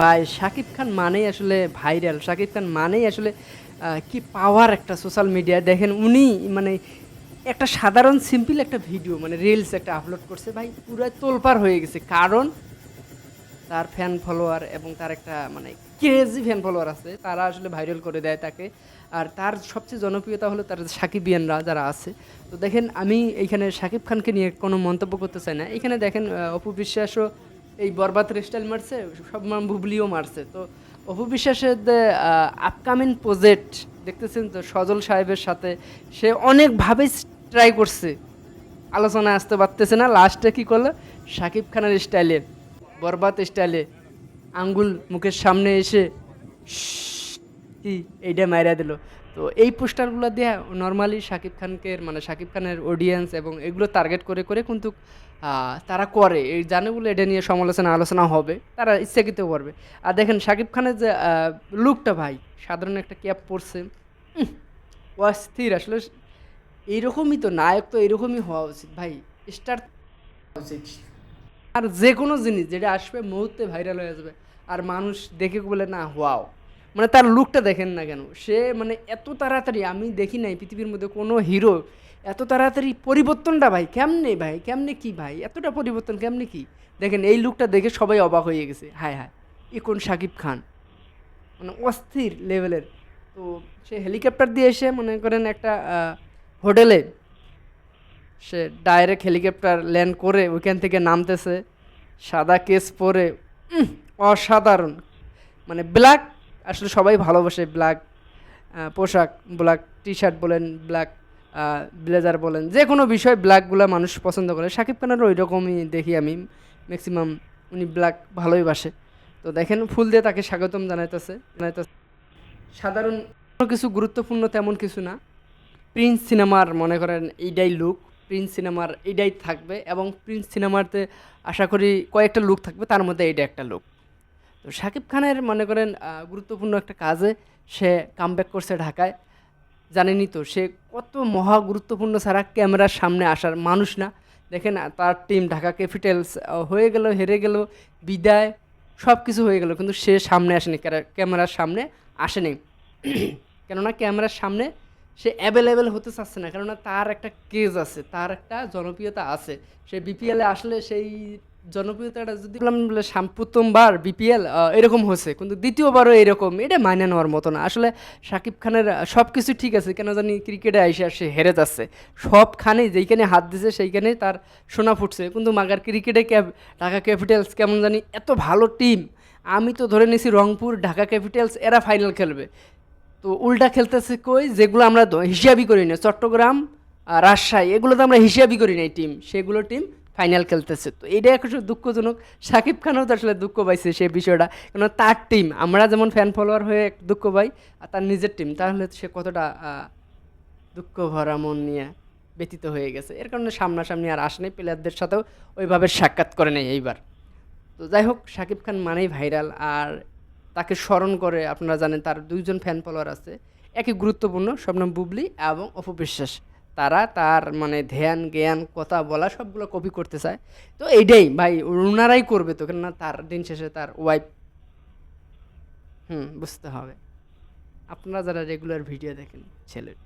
ভাই, শাকিব খান মানেই আসলে ভাইরাল শাকিব খান মানেই আসলে কি পাওয়ার একটা সোশ্যাল মিডিয়া দেখেন উনি মানে একটা সাধারণ সিম্পল একটা ভিডিও মানে রিলস একটা আপলোড করছে ভাই পুরো তোলপার হয়ে গেছে। কারণ তার ফ্যান ফলোয়ার এবং তার একটা মানে ক্রেজি ফ্যান ফলোয়ার আছে, তারা আসলে ভাইরাল করে দেয় তাকে। আর তার সবচেয়ে জনপ্রিয়তা হলো তার সাকিবিয়ানরা যারা আছে। তো দেখেন আমি এইখানে সাকিব খানকে নিয়ে কোনো মন্তব্য করতে চাই না। এখানে দেখেন অপু বিশ্বাসও এই বরবাদ স্টাইল মারছে, সব বুবলিও মারছে। তো অপু বিশ্বাসের আপকামিং প্রজেক্ট দেখতেছেন তো, সজল সাহেবের সাথে সে অনেকভাবে ট্রাই করছে। আলোচনায় আসতে পারতেছে না, লাস্টে কি করল? শাকিব খানের স্টাইলে বরবাদ স্টাইলে আঙ্গুল মুখের সামনে এসে কি, এইটা মাইরা দিল। তো এই পোস্টারগুলো দিয়ে নর্মালি শাকিব খানকে মানে শাকিব খানের অডিয়েন্স এবং এগুলো টার্গেট করে করে কিন্তু তারা করে। এই জানে বলে এটা নিয়ে সমালোচনা, আলোচনা হবে। তারা ইচ্ছাকৃত করবে। আর দেখেন শাকিব খানের যে লুকটা ভাই, সাধারণ একটা ক্যাপ পরছে অস্থির। আসলে এইরকমই তো নায়ক তো এরকমই হওয়া উচিত ভাই। স্টার উচিত। আর যে কোনো জিনিস যেটা আসবে মুহূর্তে ভাইরাল হয়ে যাবে। আর মানুষ দেখে বলে, না ওয়াও মানে তার লুকটা দেখেন না কেন। সে মানে এত তাড়াতাড়ি, আমি দেখি নাই পৃথিবীর মধ্যে কোনো হিরো এত তাড়াতাড়ি পরিবর্তনটা ভাই কেমনে ভাই? কেমনে কি ভাই? এতটা পরিবর্তন কেমনে কি? দেখেন এই লুকটা দেখে সবাই অবাক হয়ে গেছে। হায় হায়, এ কোন শাকিব খান? মানে অস্থির লেভেলের তো সে হেলিকপ্টার দিয়ে এসে মনে করেন একটা হোটেলে সে ডাইরেক্ট হেলিকপ্টার ল্যান্ড করে ওইখান থেকে নামতেছে। সাদা কেস পরে অসাধারণ। মানে ব্ল্যাক আসলে সবাই ভালোবাসে ব্ল্যাক পোশাক ব্ল্যাক টি শার্ট বলেন ব্ল্যাক ব্লেজার বলেন, যে কোনো বিষয় ব্ল্যাকগুলো মানুষ পছন্দ করে। শাকিব খানেরও ওই রকমই দেখি আমি ম্যাক্সিমাম উনি ব্ল্যাক ভালোই বাসে। তো দেখেন, ফুল দিয়ে তাকে স্বাগতম জানাইতেছে জানাইতেছে। সাধারণ কোনো কিছু গুরুত্বপূর্ণ তেমন কিছু না। প্রিন্স সিনেমার মনে করেন এইটাই লুক প্রিন্স সিনেমার এইটাই থাকবে এবং প্রিন্স সিনেমাতে আশা করি কয়েকটা লুক থাকবে, তার মধ্যে এইটা একটা লুক তো শাকিব খানের, মনে করেন গুরুত্বপূর্ণ একটা কাজে সে কামব্যাক করছে ঢাকায়। জানেনি তো, সে কত মহা গুরুত্বপূর্ণ ছাড়া ক্যামেরার সামনে আসার মানুষ না। দেখেন তার টিম ঢাকা ক্যাপিটালস হয়ে গেল, হেরে গেল, বিদায় সব কিছু হয়ে গেল। কিন্তু সে সামনে আসেনি ক্যামেরার সামনে আসেনি। কেননা ক্যামেরার সামনে সে অ্যাভেলেবেল হতে চাচ্ছে না, কেননা তার একটা কেজ আছে, তার একটা জনপ্রিয়তা আছে। সে বিপিএলে আসলে সেই জনপ্রিয়তাটা যদি বললাম প্রথমবার বিপিএল এরকম হয়েছে, কিন্তু দ্বিতীয়বারও এরকম, এটা মাইনে নেওয়ার মতো না। আসলে শাকিব খানের সব কিছু ঠিক আছে, কেন জানি ক্রিকেটে আইসে সে হেরে যাচ্ছে। সবখানে যেইখানে হাত দিছে সেইখানে তার সোনা ফুটছে। কিন্তু মাগার ক্রিকেটে ক্যাপ, ঢাকা ক্যাপিটালস কেমন জানি এত ভালো টিম আমি তো ধরে নিছি রংপুর, ঢাকা ক্যাপিটালস, এরা ফাইনাল খেলবে। তো উল্টা খেলতেছে কই? যেগুলো আমরা হিসাবই করি না। চট্টগ্রাম আর রাজশাহী এগুলো তো আমরা হিসাবই করি নাই টিম সেগুলো টিম ফাইনাল খেলতেছে। তো এটা একটু দুঃখজনক। সাকিব খানও তো আসলে দুঃখ পাইছে সেই বিষয়টা। কেন তার টিম আমরা যেমন ফ্যান ফলোয়ার হয়ে দুঃখ পাই, আর তার নিজের টিম তাহলে সে কতটা দুঃখ ভরা মন নিয়ে ব্যতীত হয়ে গেছে। এর কারণে সামনাসামনি আর আসেনি। প্লেয়ারদের সাথেও ওইভাবে সাক্ষাৎ করে নেই এইবার। তো যাই হোক শাকিব খান মানেই ভাইরাল আর তাকে স্মরণ করে আপনারা জানেন তার দুইজন ফ্যান ফলোয়ার আছে। একই গুরুত্বপূর্ণ শবনম বুবলি এবং অপবিশ্বাস তারা তার মানে ধ্যান, জ্ঞান, কথা বলা সবগুলো কপি করতে চায়। তো এইটাই ভাই, ওনারাই করবে তো, কেননা তার দিন শেষে তার ওয়াইফ হুম, বুঝতে হবে। আপনারা যারা রেগুলার ভিডিও দেখেন ছেলের